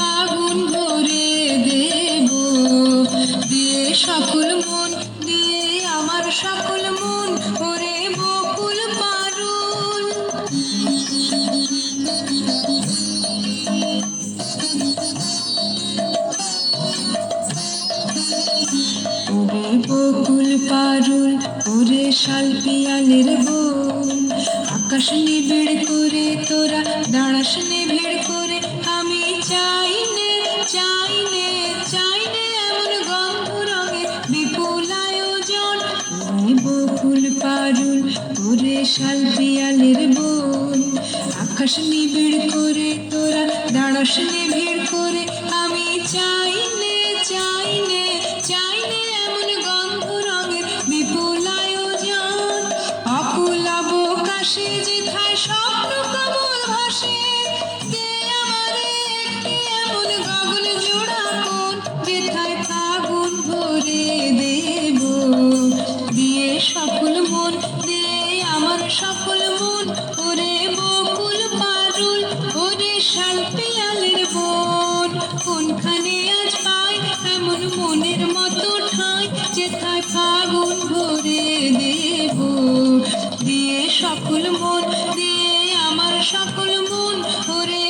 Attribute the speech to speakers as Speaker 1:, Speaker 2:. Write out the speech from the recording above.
Speaker 1: ফাগুন ভরে দেব। দিয়ে সকল মন, দিয়ে আমার সকল মন ওরে বকুল পারুল। ওরে বকুল পারুল, ওরে শাল পিয়ালের বোন। আকাশ নিবিড় করে তোরা দাঁড়াস নিবিড় করে আমি চাই নে চাই নে চাই নে এমন গন্ধ রঙের বিপুল আয়োজন। বকুল পারুল ওরে শাল পিয়ালের বোন। আকাশ নিবিড় করে তোরা দাঁড়াস নিবিড় করে অবকাশে যেথায় স্বপ্ন কমল ভাসে দে আমারে একটি এমন গগন জোড়া কোন যেথায় ফাগুন ভরে দেব। দিয়ে সকল মন, দে আমার সকল মন, ওরে বকুল পারুল, ওরে শাল পিয়ালের বোন। কোনখানে আজ পাই, এমন মনের মতো ঠাঁই, যেথায় ফাগুন সকল মন দিয়ে আমার সকল মন ওরে